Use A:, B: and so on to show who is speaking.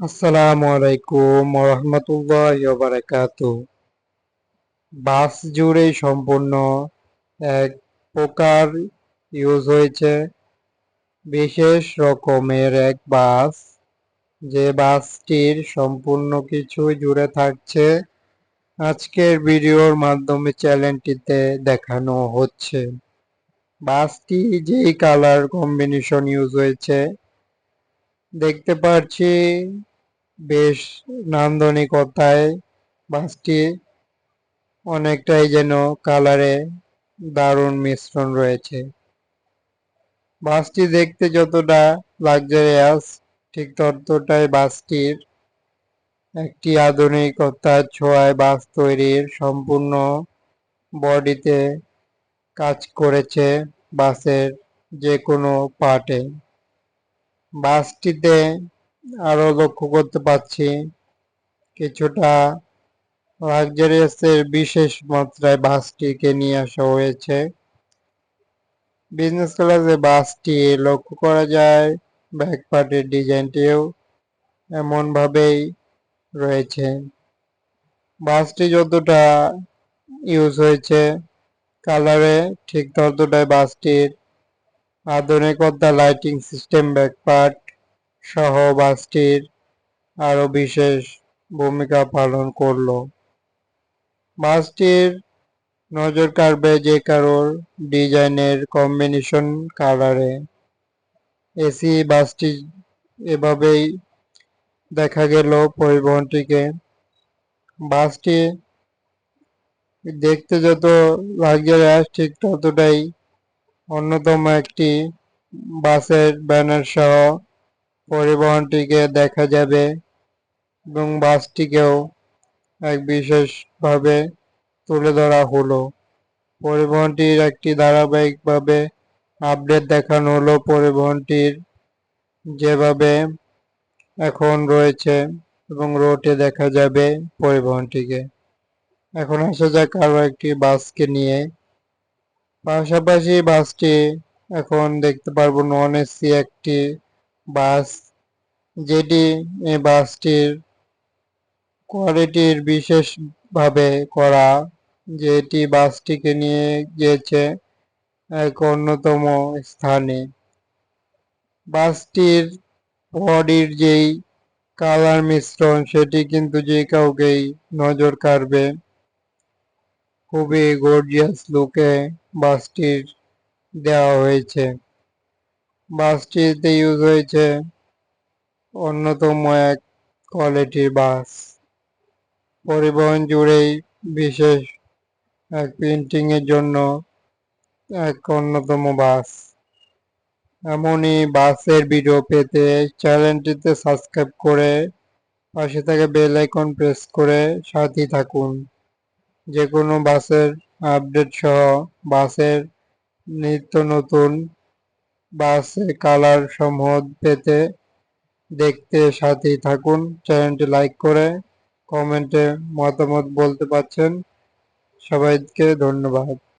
A: আসসালামু আলাইকুম রহমতুল্লাহ বারাকাত বাস জুড়ে সম্পূর্ণ এক প্রকার ইউজ হয়েছে। বিশেষ রকমের এক বাস। যে বাসটির সম্পূর্ণ কিছু জুড়ে থাকছে। আজকের ভিডিওর মাধ্যমে চ্যানেলটিতে দেখানো হচ্ছে। বাসটি যেই কালার কম্বিনেশন ইউজ হয়েছে দেখতে পারছি বেশ নান্দনিকতায় বাসটি অনেকটাই যেন কালারে দারুণ মিশ্রণ রয়েছে। বাসটি দেখতে যতটা লাক্সারিয়াস ঠিক ততটাই বাসটির একটি আধুনিকতার ছোঁয়ায় বাস তৈরির সম্পূর্ণ বডিতে কাজ করেছে বাসের যে কোনো পার্টে। বাসটিতে আরও লক্ষ্য করতে পাচ্ছি কিছুটা লাক্সারিয়াসের বিশেষ মাত্রায় বাসটিকে নিয়ে আসা হয়েছে। বিজনেস ক্লাসে বাসটি লক্ষ্য করা যায় ব্যাক পার্টের ডিজাইনটিও এমনভাবেই রয়েছে। বাসটি যতটা ইউজ হয়েছে কালারে ঠিক ততটাই বাসটির আধুনিকতা লাইটিং সিস্টেম ব্যাকপার্ট সহ বাসটির আরও বিশেষ ভূমিকা পালন করল। বাসটির নজর কাড়বে যে কারোর ডিজাইনের কম্বিনেশন কালারে এসি বাসটি এভাবেই দেখা গেল পরিবহনটিকে। বাসটি দেখতে যত লাক্সারিয়াস ঠিক ততটাই অন্যতম একটি বাসের ব্যানার সহ পরিবহনটিকে দেখা যাবে এবং বাসটিকেও এক বিশেষভাবে তুলে ধরা হলো। পরিবহনটির একটি ধারাবাহিকভাবে আপডেট দেখানো হলো পরিবহনটির যেভাবে এখন রয়েছে এবং রোডে দেখা যাবে পরিবহনটিকে। এখন আসা যাক আরও একটি বাসকে নিয়ে। পাশাপাশি বাসটি এখন দেখতে পারব নন এসি একটি বাস, যেটি এই বাসটির কোয়ালিটির বিশেষভাবে করা, যেটি বাসটিকে নিয়ে গিয়েছে এক অন্যতম স্থানে। বাসটির বডির যেই কালার মিশ্রণ, সেটি কিন্তু যে কাউকেই নজর কাড়বে। খুবই গর্জিয়াস লুকে বাসটির দেওয়া হয়েছে। বাসটিতে ইউজ হয়েছে অন্যতম এক কোয়ালিটির বাস। পরিবহন জুড়েই বিশেষ এক প্রিন্টিংয়ের জন্য এক অন্যতম বাস। এমনই বাসের ভিডিও পেতে চ্যানেলটিতে সাবস্ক্রাইব করে পাশে থেকে বেল আইকন প্রেস করে সাথেই থাকুন। যে কোনো বাসের আপডেট সহ বাসের নিত্য নতুন বাসে কালার সমূহ পেতে দেখতে সাথেই থাকুন। চ্যানেলটি লাইক করে কমেন্টে মতামত বলতে পারছেন। সবাইকে ধন্যবাদ।